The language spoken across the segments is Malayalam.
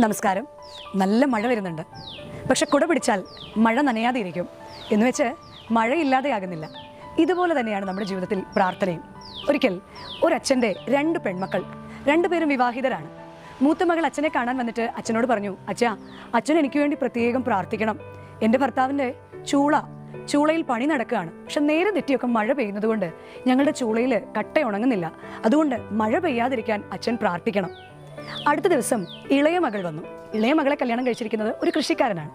നമസ്കാരം. നല്ല മഴ വരുന്നുണ്ട്. പക്ഷെ കുട പിടിച്ചാൽ മഴ നനയാതെ ഇരിക്കും എന്ന് വെച്ച് മഴയില്ലാതെയാകുന്നില്ല ഇതുപോലെ തന്നെയാണ് നമ്മുടെ ജീവിതത്തിൽ പ്രാർത്ഥനയും. ഒരിക്കൽ ഒരച്ഛന്റെ രണ്ട് പെൺമക്കൾ രണ്ടുപേരും വിവാഹിതരാണ്. മൂത്ത മകൾ അച്ഛനെ കാണാൻ വന്നിട്ട് അച്ഛനോട് പറഞ്ഞു അച്ഛാ അച്ഛൻ എനിക്ക് വേണ്ടി പ്രത്യേകം പ്രാർത്ഥിക്കണം. എന്റെ ഭർത്താവിന്റെ ചൂള ചൂളയിൽ പണി നടക്കുകയാണ്. പക്ഷെ നേരെ തെറ്റിയൊക്കെ മഴ പെയ്യുന്നതുകൊണ്ട് ഞങ്ങളുടെ ചൂളയിൽ കട്ട ഉണങ്ങുന്നില്ല. അതുകൊണ്ട് മഴ പെയ്യാതിരിക്കാൻ അച്ഛൻ പ്രാർത്ഥിക്കണം. അടുത്ത ദിവസം ഇളയ മകൾ വന്നു. ഇളയ മകളെ കല്യാണം കഴിച്ചിരിക്കുന്നത് ഒരു കൃഷിക്കാരനാണ്.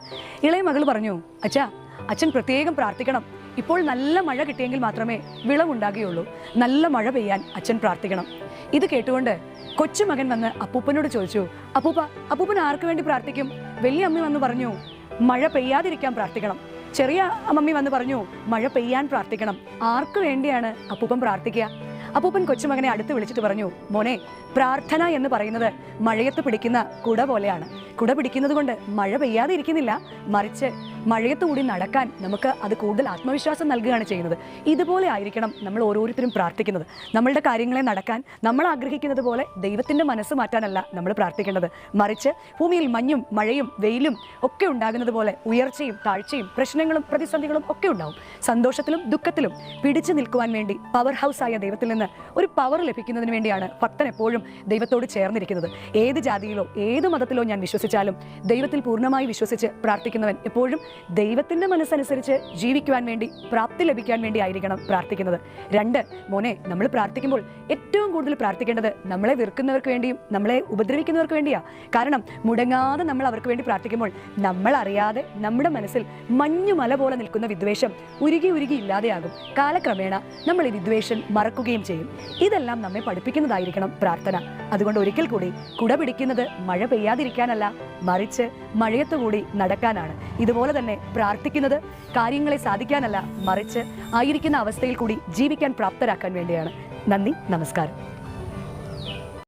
ഇളയ മകൾ പറഞ്ഞു അച്ഛാ അച്ഛൻ പ്രത്യേകം പ്രാർത്ഥിക്കണം. ഇപ്പോൾ നല്ല മഴ കിട്ടിയെങ്കിൽ മാത്രമേ വിളവുണ്ടാകുകയുള്ളൂ. നല്ല മഴ പെയ്യാൻ അച്ഛൻ പ്രാർത്ഥിക്കണം. ഇത് കേട്ടുകൊണ്ട് കൊച്ചുമകൻ വന്ന് അപ്പൂപ്പനോട് ചോദിച്ചു അപ്പൂപ്പ അപ്പൂപ്പൻ ആർക്ക് വേണ്ടി പ്രാർത്ഥിക്കും? വലിയ അമ്മ വന്ന് പറഞ്ഞു മഴ പെയ്യാതിരിക്കാൻ പ്രാർത്ഥിക്കണം. ചെറിയ അമ്മമ്മി വന്ന് പറഞ്ഞു മഴ പെയ്യാൻ പ്രാർത്ഥിക്കണം. ആർക്ക് വേണ്ടിയാണ് അപ്പൂപ്പൻ പ്രാർത്ഥിക്കുക? അപ്പൂപ്പൻ കൊച്ചുമകനെ അടുത്ത് വിളിച്ചിട്ട് പറഞ്ഞു മോനെ പ്രാർത്ഥന എന്ന് പറയുന്നത് മഴയത്ത് പിടിക്കുന്ന കുട പോലെയാണ്. കുട പിടിക്കുന്നത് കൊണ്ട് മഴ പെയ്യാതെ ഇരിക്കുന്നില്ല മറിച്ച് മഴയത്ത് കൂടി നടക്കാൻ നമുക്ക് അത് കൂടുതൽ ആത്മവിശ്വാസം നൽകുകയാണ് ചെയ്യുന്നത്. ഇതുപോലെ ആയിരിക്കണം നമ്മൾ ഓരോരുത്തരും പ്രാർത്ഥിക്കുന്നത്. നമ്മളുടെ കാര്യങ്ങളെ നടക്കാൻ നമ്മൾ ആഗ്രഹിക്കുന്നത് പോലെ ദൈവത്തിന്റെ മനസ്സ് മാറ്റാനല്ല നമ്മൾ പ്രാർത്ഥിക്കേണ്ടത്. മറിച്ച് ഭൂമിയിൽ മഞ്ഞും മഴയും വെയിലും ഒക്കെ ഉണ്ടാകുന്നത് പോലെ ഉയർച്ചയും താഴ്ചയും പ്രശ്നങ്ങളും പ്രതിസന്ധികളും ഒക്കെ ഉണ്ടാവും. സന്തോഷത്തിലും ദുഃഖത്തിലും പിടിച്ചു നിൽക്കുവാൻ വേണ്ടി പവർ ഹൗസ് ആയ ദൈവത്തിൽ നിന്ന് ഒരു പവർ ലഭിക്കുന്നതിന് വേണ്ടിയാണ് ഭക്തൻ എപ്പോഴും ദൈവത്തോട് ചേർന്നിരിക്കുന്നത്. ഏത് ജാതിയിലോ ഏത് മതത്തിലോ ഞാൻ വിശ്വസിച്ചാലും ദൈവത്തിൽ പൂർണമായി വിശ്വസിച്ച് പ്രാർത്ഥിക്കുന്നവൻ എപ്പോഴും ദൈവത്തിന്റെ മനസ്സനുസരിച്ച് ജീവിക്കുവാൻ വേണ്ടി പ്രാപ്തി ലഭിക്കാൻ വേണ്ടി ആയിരിക്കണം പ്രാർത്ഥിക്കുന്നത്. രണ്ട് മോനെ നമ്മൾ പ്രാർത്ഥിക്കുമ്പോൾ ഏറ്റവും കൂടുതൽ പ്രാർത്ഥിക്കേണ്ടത് നമ്മളെ വെറുക്കുന്നവർക്ക് വേണ്ടിയും നമ്മളെ ഉപദ്രവിക്കുന്നവർക്ക് വേണ്ടിയാ. കാരണം മുടങ്ങാതെ നമ്മൾ അവർക്ക് വേണ്ടി പ്രാർത്ഥിക്കുമ്പോൾ നമ്മൾ അറിയാതെ നമ്മുടെ മനസ്സിൽ മഞ്ഞുമല പോലെ നിൽക്കുന്ന വിദ്വേഷം ഉരുകി ഉരുകി ഇല്ലാതെയാകും. കാലക്രമേണ നമ്മൾ ഈ വിദ്വേഷം മറക്കുകയും ചെയ്യും. ഇതെല്ലാം നമ്മെ പഠിപ്പിക്കുന്നതായിരിക്കണം പ്രാർത്ഥന. അതുകൊണ്ട് ഒരിക്കൽ കൂടി കുട പിടിക്കുന്നത് മഴ പെയ്യാതിരിക്കാനല്ല മറിച്ച് മഴയത്തുകൂടി നടക്കാനാണ്. ഇതുപോലെ തന്നെ പ്രാർത്ഥിക്കുന്നത് കാര്യങ്ങളെ സാധിക്കാനല്ല മറിച്ച് ആയിരിക്കുന്ന അവസ്ഥയിൽ കൂടി ജീവിക്കാൻ പ്രാപ്തരാക്കാൻ വേണ്ടിയാണ്. നന്ദി നമസ്കാരം.